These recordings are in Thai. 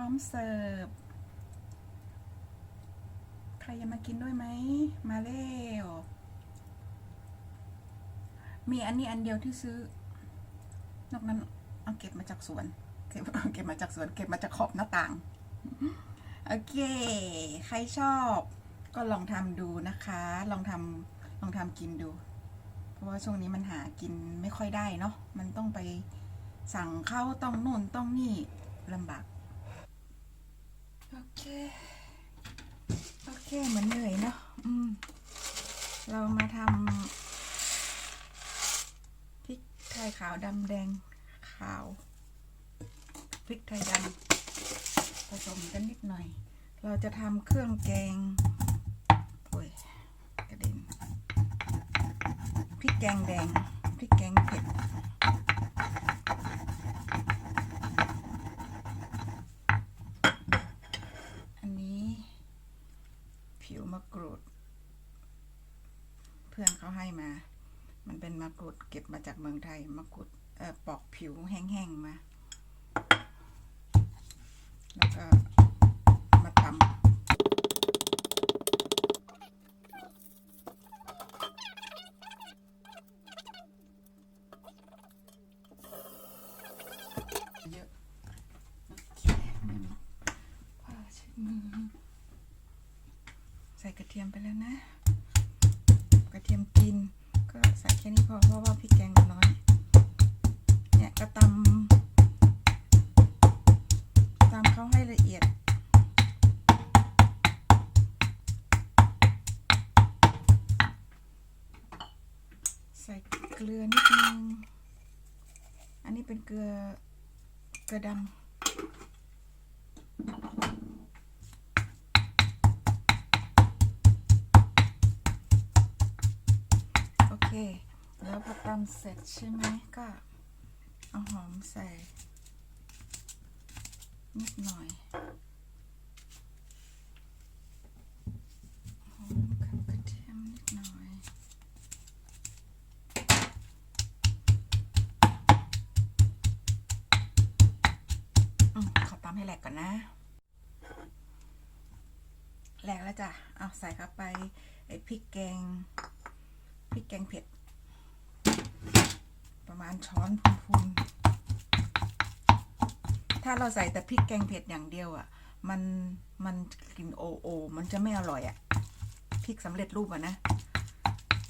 ร้อมเสิร์ฟ ใครจะมากินด้วยไหม มาเร็ว มีอันนี้อันเดียวที่ซื้อ นอกนั้นเอาเก็บมาจากสวน เก็บเก็บมาจากสวน เก็บมาจากขอบหน้าต่าง โอเค ใครชอบ ก็ลองทำดูนะคะ ลองทำลองทำกินดู เพราะว่าช่วงนี้มันหากินไม่ค่อยได้เนาะ มันต้องไปสั่งเข้าต้องนู่นต้องนี่ลำบาก โอเค โอเคเหมือนเหนื่อยเนาะอืม เรามาทำพริกไทยขาวดำแดงขาวพริกไทยดำผสมกันนิดหน่อย เราจะทำเครื่องแกงโอ้ยกระเด็นพริกแกงแดงพริกแกงเผ็ด อันนี้ ผิวมะกรูด เพื่อนเขา ให้มา มันเป็นมะกรูดเก็บมาจากเมืองไทย มะกรูดเอ่อปอกผิวแห้งๆมา แล้วก็ กระดัง โอเค แล้วพอตำเสร็จใช่ไหมก็เอาหอมใส่ นิดหน่อย หอมกับกระเทียมนิดหน่อย อืมขอตำให้แหลกก่อนนะ แหลกแล้วจ้ะ เอาใส่เข้าไปไอ้พริกแกงพริกแกงเผ็ด ประมาณช้อนพูนๆถ้าเราใส่แต่พริกแกงเผ็ดอย่างเดียวอะ่ะ มันมันกลิ่นโอโอ มันจะไม่อร่อยอะ่ะพริกสำเร็จรูปอะนะ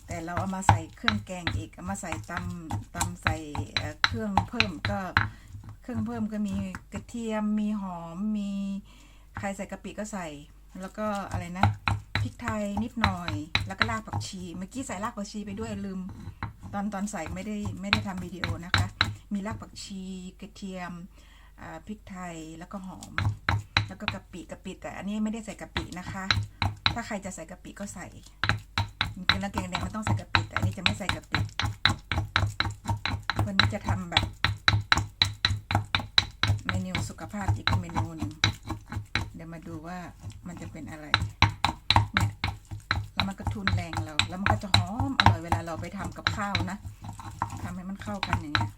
แต่เราเอามาใส่เครื่องแกงอีกเอามาใส่ตำตำใส่เอ่อเครื่องเพิ่มก็เครื่องเพิ่มก็มีกระเทียมมีหอมมีใครใส่กะปิก็ใส่ แล้วก็อะไรนะพริกไทยนิดหน่อย แล้วก็รากผักชี เมื่อกี้ใส่รากผักชีไปด้วยลืม ตอนตอนใส่ไม่ได้ไม่ได้ทำวิดีโอนะคะ มีรากผักชีกระเทียมพริกไทยแล้วก็หอม แล้วก็กะปิกะปิแต่อันนี้ไม่ได้ใส่กะปินะคะ ถ้าใครจะใส่กะปิก็ใส่กินแล้วแกงแดงมันต้องใส่กะปิแต่อันนี้จะไม่ใส่กะปิ วันนี้จะทำแบบ เมนูสุขภาพอีกเมนูหนึ่งเดี๋ยวมาดูว่ามันจะเป็นอะไร เนี่ยแล้วมันก็ทุนแรงเรา แล้วมันก็จะหอมอร่อยเวลาเราไปทำกับข้าวนะทำให้มัน เข้ากันอย่างเงี้ย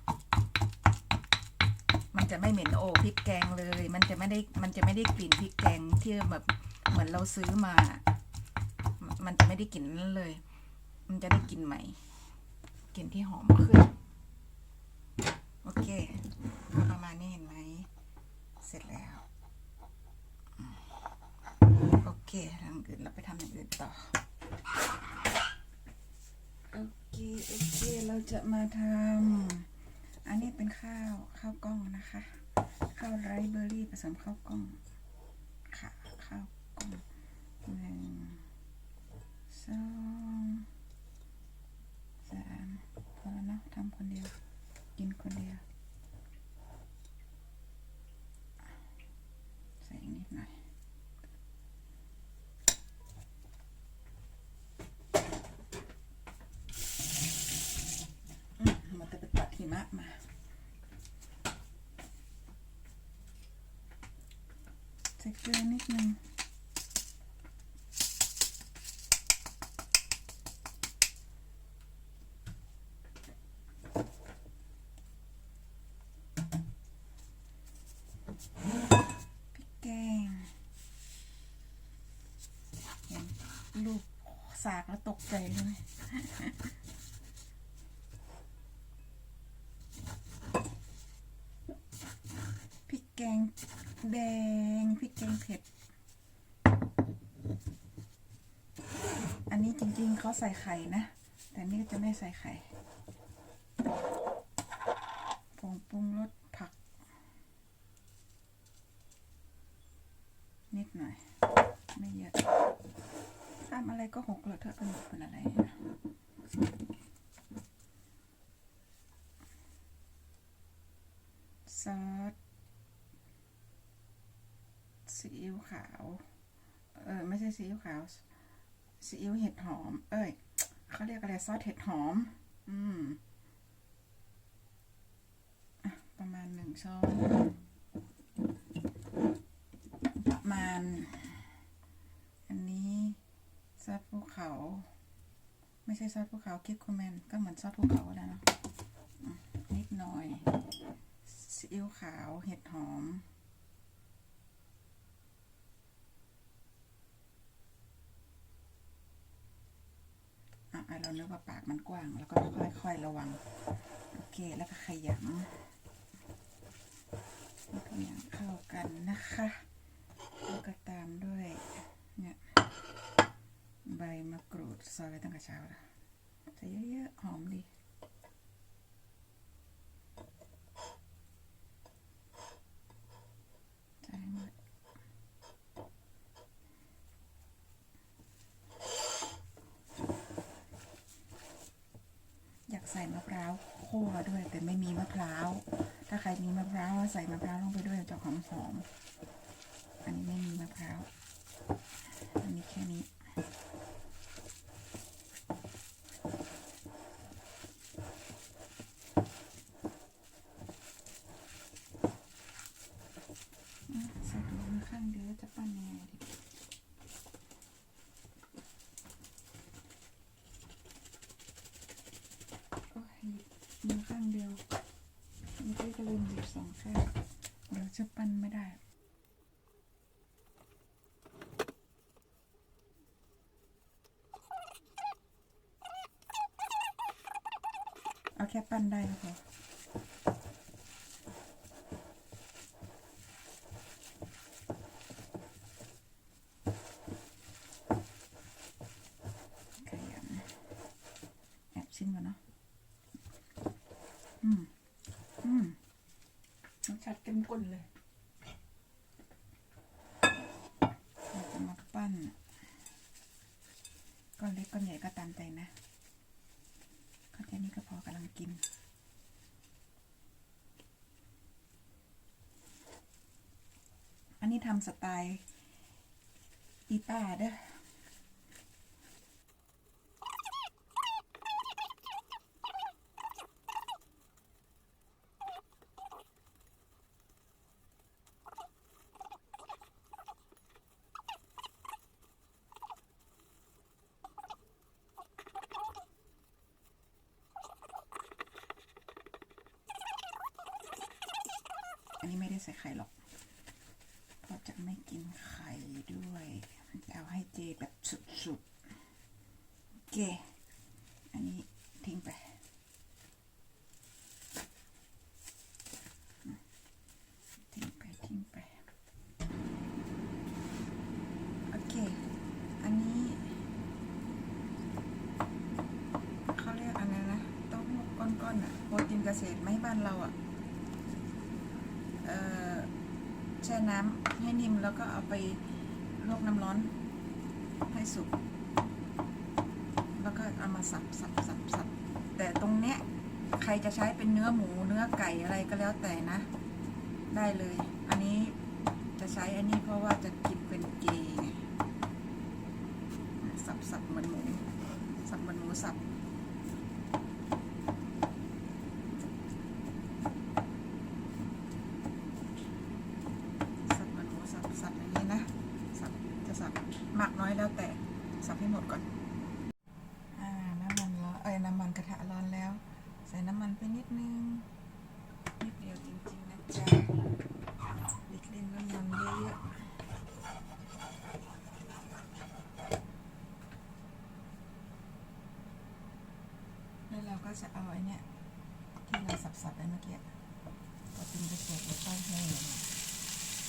มันจะไม่เหม็นโอพริกแกงเลย มันจะไม่ได้ มันจะไม่ได้กลิ่นพริกแกงที่แบบเหมือนเราซื้อมา มันจะไม่ได้กลิ่นนั้นเลย มันจะได้กลิ่นใหม่ กลิ่นที่หอมขึ้น โอเค ประมาณนี้เห็นไหม เสร็จแล้ว โอเคทางอื่นเราไปทำอย่างอื่นต่อโอเค โอเค เราจะมาทำอันนี้เป็น ข้าวข้าวกล้องนะคะ ข้าวไรซ์เบอร์รี่ผสมข้าวกล้องค่ะข้าวกล้องหนึ่งสองสามพอแล้วเนอะทำคนเดียว กินคนเดียว ใส่นิดหน่อยมมันจะไปตัดหิมะมา ใส่เกลือนิดนึงพริก ลูกสากแล้วตกใจเลยพริกแกงแดงพริกแกงเผ็ด อันนี้จริงๆเขาใส่ไข่นะ แต่นี่ก็จะไม่ใส่ไข่ผงปรุงรสผัก นิดหน่อย ไม่เยอะทำอะไร ก็หกเลยเธอเป็นเป็นอะไรนะซอสซีอิ๊วขาว เออไม่ใช่ซีอิ๊วขาวซีอิ๊วเห็ดหอม เอ้ยเขาเรียกอะไรซอสเห็ดหอม อืมอประมาณหนึ่งช้อน ประมาณ อันนี้ซอสภู เขา ไม่ใช่ซอสภูเขาคิดคอมเมนก็เหมือนซอสภูเขาแล้วเนอะอะนิดหน่อยซีอิ๊วขาวเห็ดหอม อะเราเนึกว่าปากมันกว้าง แล้วก็ค่อยๆระวัง โอเค แล้วก็ขยำทุกอย่างเข้ากันนะคะ แล้วก็ตามด้วยเนี่ย ใบมะกรูดซอยไว้ตั้งแต่เช้าแล้วใส่เยอะๆ หอมดี ใส่หมดอยากใส่มะพร้าวคั่วด้วย แต่ไม่มีมะพร้าว ถ้าใครมีมะพร้าวใส่มะพร้าวลงไปด้วยจะหอมหอมๆอันนี้ไม่มีมะพร้าว อันนี้แค่นี้ อะใส่ถุงมือข้างเดียวแล้วจะปั้นยังไงดี โอ้ยหยิบมือข้างเดียวเมื่อกี้ก็ลืมหยิบสองข้างเดี๋ยวจะปั้นไม่ได้ เอาแค่ปั้นได้ก็พอขยำแอบชิมก่อนเนาะ อืม อืมรสชาติเข้มข้นเลย เราจะมาปั้น ก้อนเล็กก้อนใหญ่ก็ตามใจนะก้อนแค่นี้ก็พอ กิน อันนี้ทำสไตล์อีตาเด้อ นี้ไม่ได้ใส่ไข่หรอก เพราะจะไม่กินไข่ด้วยเอาให้เจแบบสุดๆโอเค อันนี้ทิ้งไป ทิ้งไป ทิ้งไป โอเค อันนี้ เขาเรียกอะไรนะเต้าหู้ก้อนๆอะโปรตีนเกษตรไหม่บ้านเราอะ เอ่อแช่น้ำให้นิ่ม แล้วก็เอาไปลวกน้ำร้อนให้สุก แล้วก็เอามาสับสับสับสับแต่ตรงเนี้ยใครจะใช้เป็นเนื้อหมูเนื้อไก่อะไรก็แล้วแต่นะ ได้เลย อันนี้จะใช้อันนี้เพราะว่าจะกินเป็นเกย์สับสับเหมือนหมู สับเหมือนหมูสับสับ ก็จะเอาไอ้นี่ที่เราสับๆไปเมื่อกี้ก็เป็นไปส่วนแล้วก็ให้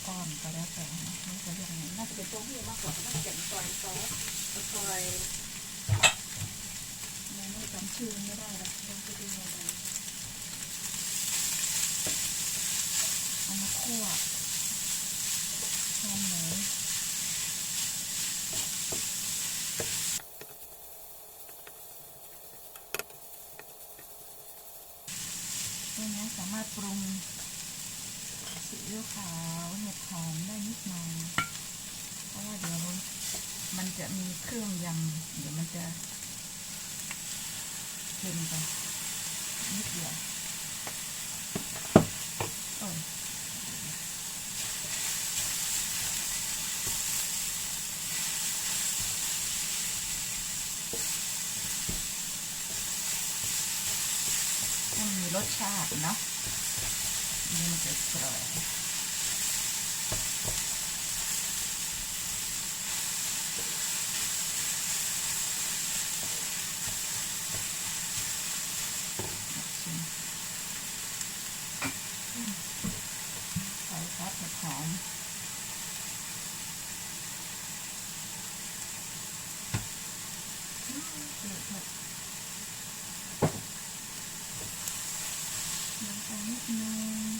ก้อนก็แล้วแต่นะไม่จะเรียกนี้น่าจะเป็นตัวหูมากกว่าน่าจะเป็นซอยซอสซอยยังไม่จำชื่อไม่ได้ละยังจะดูอะไรเอามาคั่ว มีรสชาติเนาะมันจะกรอบชิมอืมใส่ซอสเห็ดหอมอืมเดือดเลยน้ำตาลนิดนึง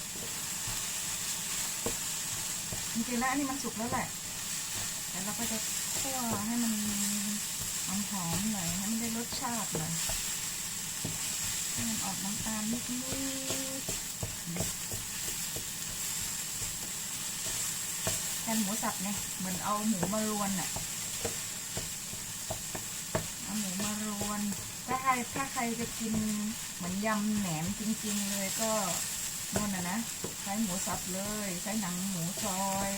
จริงๆแล้ว อันนี้มันสุกแล้วแหละแต่เราก็จะคั่วให้มันหอมหอมหน่อยให้มันได้รสชาติหน่อยให้มันออกน้ำตาลนิดนิดแทนหมูสับไงเหมือนเอาหมูมารวนน่ะเอาหมูมารวน ถ้าใครถ้าใครจะกินเหมือนยำแหนมจริงๆเลยก็นู่นน่ะนะ ช้หมูสับเลย ใช้หนังหมูซอย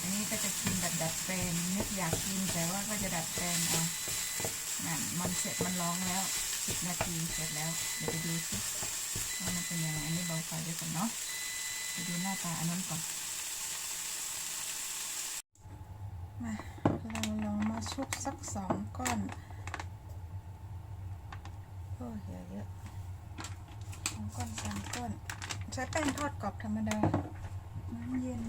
อันนี้ก็จะกินแบบดัดแปลงนึกอยากกินแต่ว่าก็จะดัดแปลงเอานั่นมันเสร็จมันร้องแล้วสิบนาทีเสร็จแล้ว เดี๋ยวไปดูสิว่ามันเป็นยังไงอันนี้เบาไฟด้วยกันเนาะไปดูหน้าตาอันนั้นก่อนมาเราลองมาชุบสักสองก้อนโอ้ยอย่าเยอะสองก้อนสามก้อน ใช้แป้งทอดกรอบธรรมดา น้ำเย็น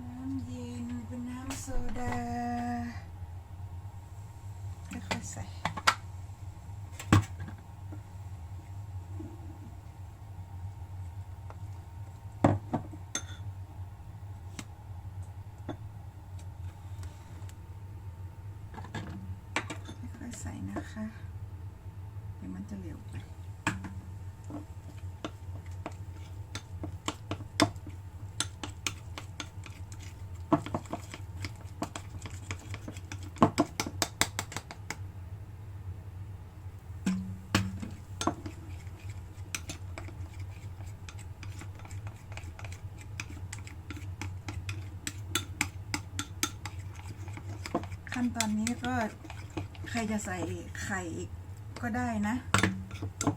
น้ำเย็นเป็นน้ำโซดาค่อยๆใส่ค่อยๆใส่นะคะ เดี๋ยวมันจะเหลวไป ขั้นตอนนี้ก็ใครจะใส่ไข่อีกก็ได้นะ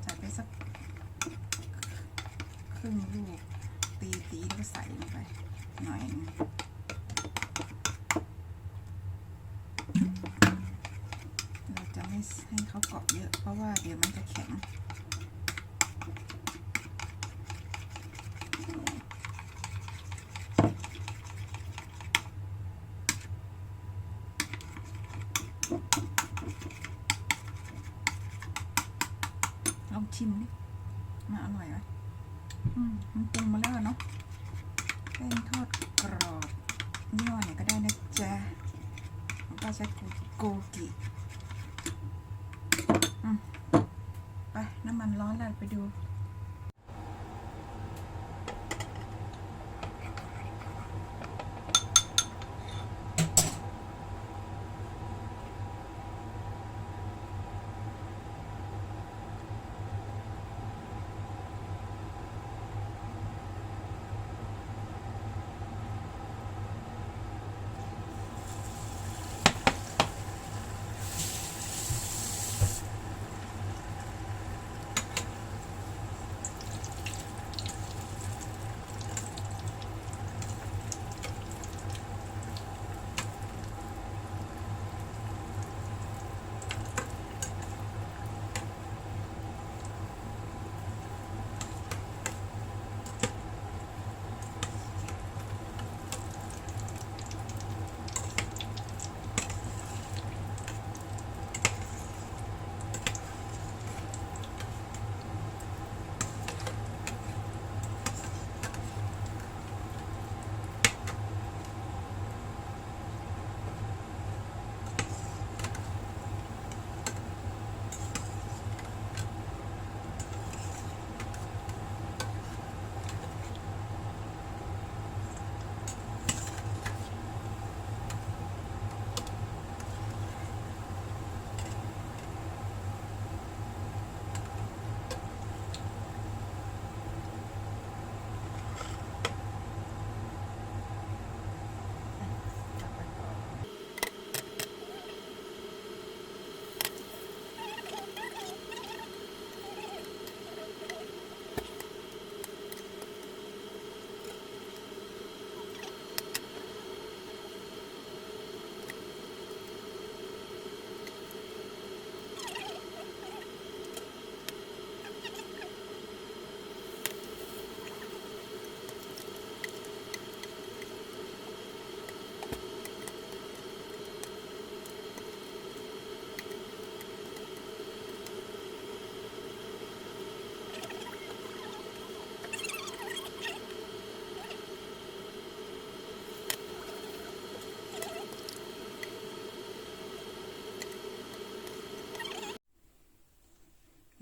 ใส่ไปสักครึ่งลูกตีตีแล้วก็ใส่ลงไป หน่อยนึงเราจะไม่ให้เขาเกาะเยอะเพราะว่าเดี๋ยวมันจะแข็ง ลองชิมดิมาอร่อยไหมอืม มันปรุงมาแล้วอะเนาะแป้ง ทอดกรอบยี่ห้อไหนก็ได้นะจ๊ะผมก็ใช้โกกิไปน้ำมันร้อนแล้วไปดู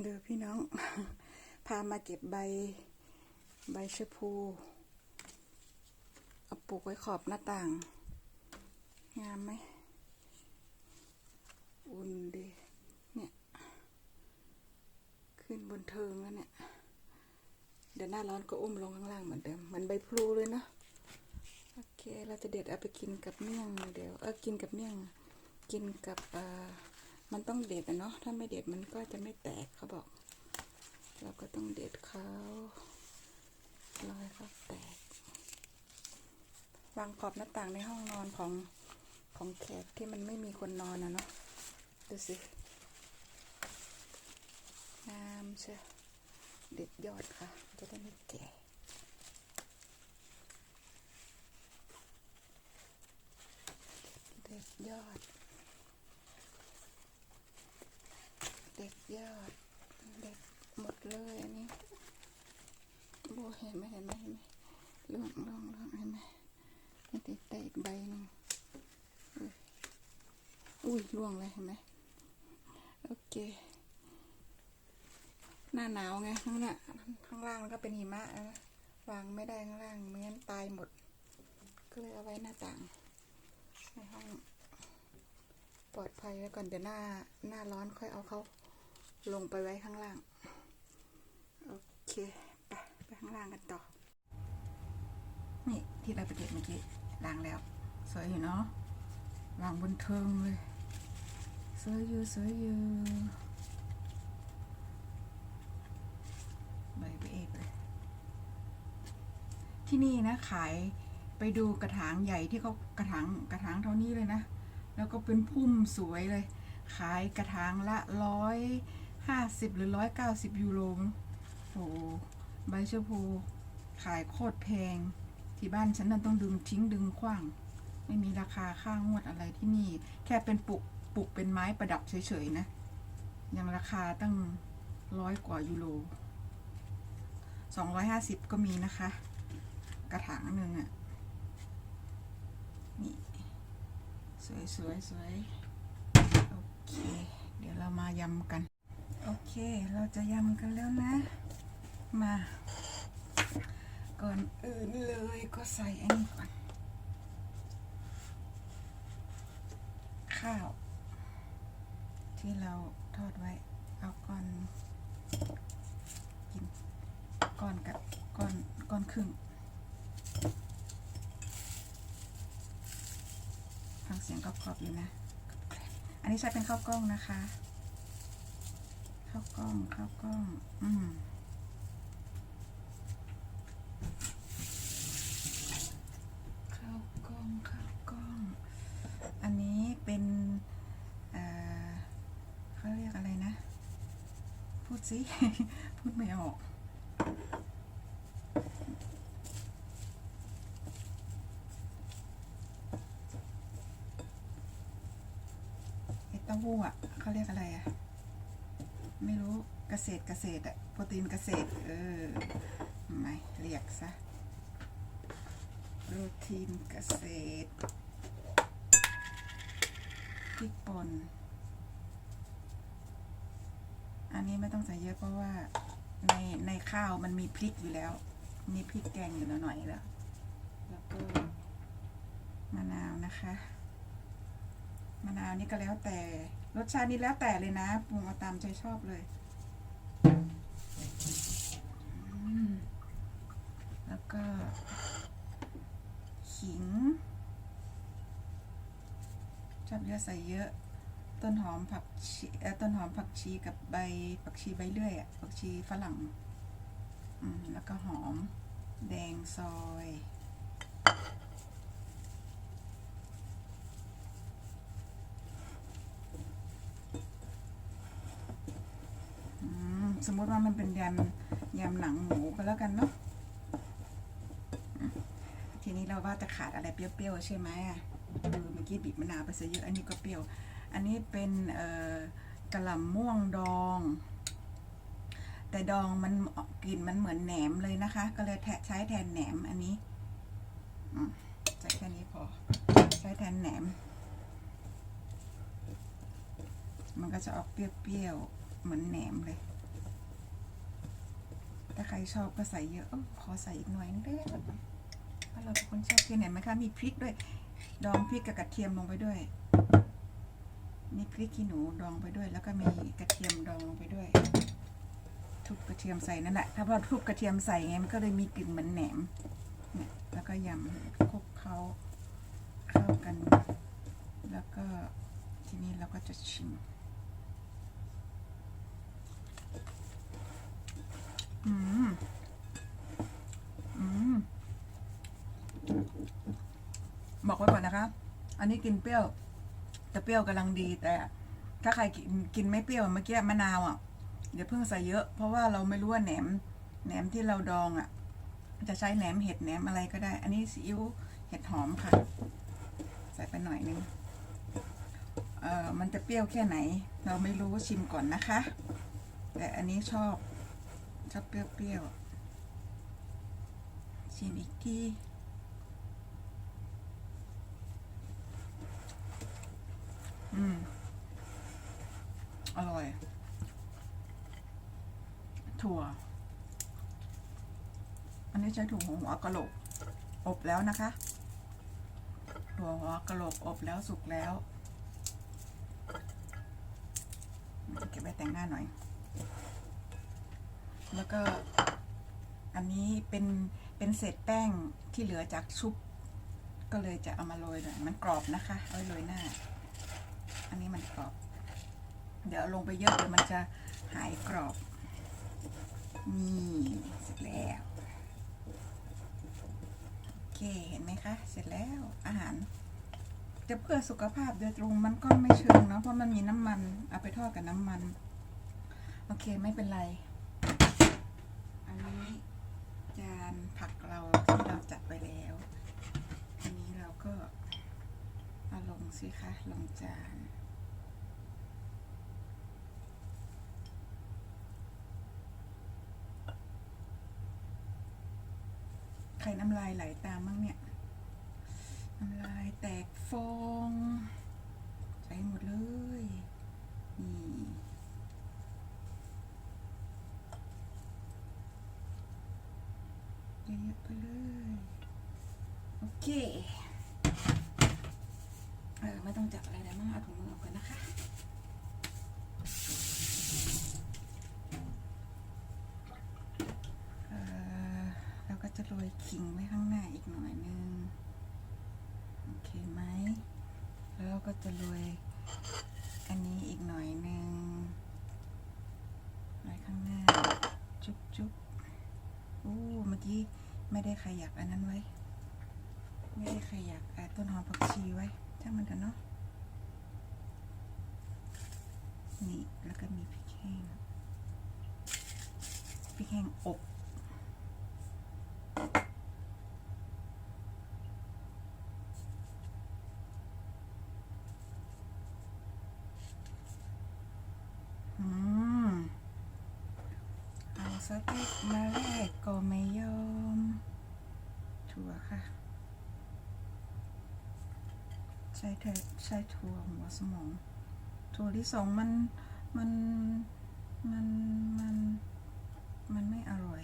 เดี๋ยวพี่น้อง พามาเก็บใบ ใบชะพูเอาปลูกไว้ขอบหน้าต่าง งามไหม อุ่นดี เนี่ย ขึ้นบนเทิงแล้วเนี่ย เดี๋ยวหน้าร้อนก็อุ้มลงข้างล่างเหมือนเดิมเหมือนใบพลูเลยเนาะโอเค เราจะเด็ดเอาไปกินกับเมี่ยงเดี๋ยว เออ กินกับเมี่ยง กินกับอ่อ มันต้องเด็ดอะเนาะถ้าไม่เด็ดมันก็จะไม่แตกเขาบอก เราก็ต้องเด็ดเขารอให้เขาแตก วางขอบหน้าต่างในห้องนอนของของแขกที่มันไม่มีคนนอนนะเนาะดูสิงามเชียเด็ดยอดค่ะ จะได้ไม่แก่เด็ดยอด เด็ดยอด เด็ดหมดเลยอันนี้โบเห็นไหมเห็นไหมเห็นไหมล่วงล่วงล่วงเห็นไหมไม่ติดแต่อีกใบหนึงอุ้ยอุ้ยล่วงเลยเห็นไหมโอเค หน้าหนาวไงข้างหน้าข้างล่างมันก็เป็นหิมะนะวางไม่ได้ข้างล่างไม่งั้นตายหมด ก็เลยเอาไว้หน้าต่าง ในห้องปลอดภัยไว้ก่อนเดี๋ยวหน้าหน้าร้อนค่อยเอาเขา ลงไปไว้ข้างล่าง โอเค ไปไปข้างล่างกันต่อ นี่ที่เราไปเก็บเมื่อกี้ล้างแล้ว สวยอยู่เนาะวางบนเทิงเลย สวยอยู่สวยอยู่ใบไปเอกเลยที่นี่นะขายไปดูกระถางใหญ่ที่เขากระถางกระถางเท่านี้เลยนะ แล้วก็เป็นพุ่มสวยเลย ขายกระถางละร้อย ห้าสิบหรือร้อยเก้าสิบยูโรโอ้โหใบเชะพูขายโคตรแพง ที่บ้านฉันนั่นต้องดึงทิ้งดึงขว้าง ไม่มีราคาค่างวดอะไรที่นี่ แค่เป็นปลูกปลูกเป็นไม้ประดับเฉยๆนะ ยังราคาตั้งร้อยกว่ายูโรสองร้อยห้าสิบก็มีนะคะ กระถางหนึ่งอะ่ะ นี่ สวยสวยสวยโอเค เดี๋ยวเรามายำกัน โอเค เราจะยำกันแล้วนะ มา ก่อนอื่นเลยก็ใส่อันนี้ก่อน ข้าว ที่เราทอดไว้ เอาก้อนกินก้อนกับก้อนก้อนครึ่งฟังเสียงกรอบๆอยู่นะ อันนี้ใช้เป็นข้าวกล้องนะคะ ข้าวกล้องข้าวกล้อง อืมข้าวกล้องข้าวกล้อง อันนี้เป็นเอ่อเขาเรียกอะไรนะ พูดสิ พูดไม่ออก ไอ้เต้าหู้อะเขาเรียกอะไรอะ ไม่รู้เกษตรเกษตรอะโปรตีนเกษตร เออไม่เรียกซะโปรตีนเกษตรพริกป่นอันนี้ไม่ต้องใส่เยอะเพราะว่าในในข้าวมันมีพริกอยู่แล้ว มีพริกแกงอยู่แล้วหน่อยแล้ว แล้วก็มะนาวนะคะ มะนาวนี่ก็แล้วแต่รสชาตินี่แล้วแต่เลยนะปรุงเอาตามใจชอบเลยอืมแล้วก็ ขิง ชอบเยอะใส่เยอะ ต้นหอมผักชีเอ่อต้นหอมผักชีกับใบผักชีใบเลื่อยอะผักชีฝรั่งอืมแล้วก็หอมแดงซอยอืมสมมติว่ามันเป็นยำยำหนังหมูก็แล้วกันเนาะ เราว่าจะขาดอะไรเปรี้ยวๆใช่ไหมอะเมื่อกี้บีบมะนาวไปซะเยอะ อันนี้ก็เปรี้ยว อันนี้เป็นกระหล่ำม่วงดอง แต่ดองมันกลิ่นมันเหมือนแหนมเลยนะคะ ก็เลยใช้แทนแหนมอันนี้ใช้แค่นี้พอ ใช้แทนแหนม มันก็จะออกเปรี้ยวๆเหมือนแหนมเลยถ้าใครชอบก็ใส่เยอะ ขอใส่อีกหน่อยนึงได้ไหม เพราะเราเป็นคนชอบกินเห็นไหมคะมีพริกด้วย ดองพริกกับกระเทียมลงไปด้วย มีพริกขี้หนูดองไปด้วย แล้วก็มีกระเทียมดองลงไปด้วย ทุบกระเทียมใส่นั่นแหละถ้าพอทุบกระเทียมใส่ไงมันก็เลยมีกลิ่นเหมือนแหนมเนี่ยแล้วก็ยำคลุกเขาเข้ากัน แล้วก็ทีนี้เราก็จะชิมอืม อืม บอกไว้ก่อนนะคะ อันนี้กินเปรี้ยว แต่เปรี้ยวกำลังดีแต่ ถ้าใครกินกินไม่เปรี้ยวเมื่อกี้มะนาวอะอย่าเพิ่งใส่เยอะ เพราะว่าเราไม่รู้ว่าแหนมแหนมที่เราดองอะ จะใช้แหนมเห็ดแหนมอะไรก็ได้ อันนี้ซีอิ๊วเห็ดหอมค่ะ ใส่ไปหน่อยนึงเออมันจะเปรี้ยวแค่ไหน เราไม่รู้ชิมก่อนนะคะ แต่อันนี้ชอบชอบเปรี้ยวๆชิมอีกที อืม อร่อย ถั่ว อันนี้ใช้ถั่วหัวกะโหลก อบแล้วนะคะ ถั่วหัวกะโหลกอบแล้วสุกแล้วเก็บไว้แต่งหน้าหน่อย แล้วก็ อันนี้เป็นเป็นเศษแป้งที่เหลือจากชุบก็เลยจะเอามาโรยหน่อยมันกรอบนะคะ เอาไว้โรยหน้า อันนี้มันกรอบ เดี๋ยวลงไปเยอะเดี๋ยวมันจะหายกรอบ นี่เสร็จแล้ว โอเค เห็นไหมคะ เสร็จแล้วอาหาร จะเพื่อสุขภาพโดยตรงมันก็ไม่เชิงเนาะ เพราะมันมีน้ำมัน เอาไปทอดกับน้ำมัน โอเคไม่เป็นไร อันนี้จานผักเราที่เราจัดไปแล้ว อันนี้เราก็เอาลงสิคะ ลงจาน ใครน้ำลายไหลตามบ้างเนี่ย น้ำลายแตกฟองใส่หมดเลย นี่ เยอะๆไปเลย โอเค เออ ไม่ต้องจับอะไรแล้วมั้งเอาถุงมือออกกันนะคะ เออเราก็จะ โรยขิงไว้ข้างหน้าอีกหน่อยนึงโอเคไหมแล้วเราก็จะโรยอันนี้อีกหน่อยนึงไว้ข้างหน้า จุ๊บจุ๊บอู้เมื่อกี้ไม่ได้ขยักอันนั้นไว้ ไม่ได้ขยักเอ่อต้นหอมผักชีไว้ช่างมันเถอะเนาะนี่แล้วก็มีพริกแห้งพริกแห้งอบ อืม เอาสเต็ก มาแรกก็ไม่ยอม ถั่วค่ะ ใช้เธอใช้ถั่วหัวสมอง ถั่วที่สองมัน มัน มัน มัน มันไม่อร่อย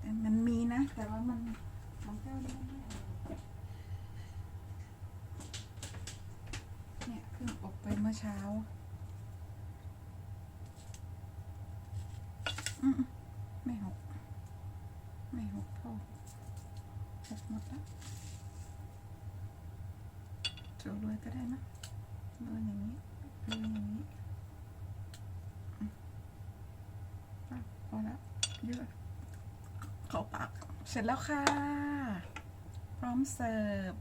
แต่มันมีนะ แต่ว่ามันของเจ้านี่มันไม่อร่อยเนี่ยเพิ่งอบไปเมื่อเช้า อืมๆไม่หก ไม่หกพ่อหกหมดแล้ว จะโรยก็ได้นะโรยอย่างนี้โรยอย่างนี้พอแล้วเยอะเข้าปาก เสร็จแล้วค่ะ พร้อมเสิร์ฟ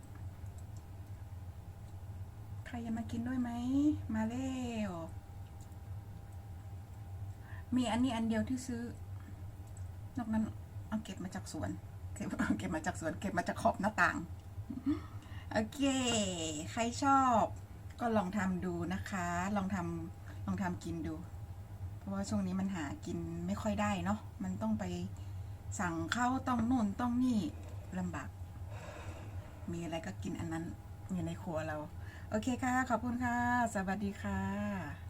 ใครจะมากินด้วยไหม มาเร็วมีอันนี้อันเดียวที่ซื้อ นอกนั้นเอาเก็บมาจากสวน เก็บเก็บมาจากสวน เก็บมาจากขอบหน้าต่าง โอเค ใครชอบก็ลองทำดูนะคะ ลองทำลองทำกินดู เพราะว่าช่วงนี้มันหากินไม่ค่อยได้เนาะ มันต้องไปสั่งเข้าต้องนู่นต้องนี่ลำบาก มีอะไรก็กินอันนั้นอยู่ในครัวเรา โอเคค่ะ ขอบคุณค่ะ สวัสดีค่ะ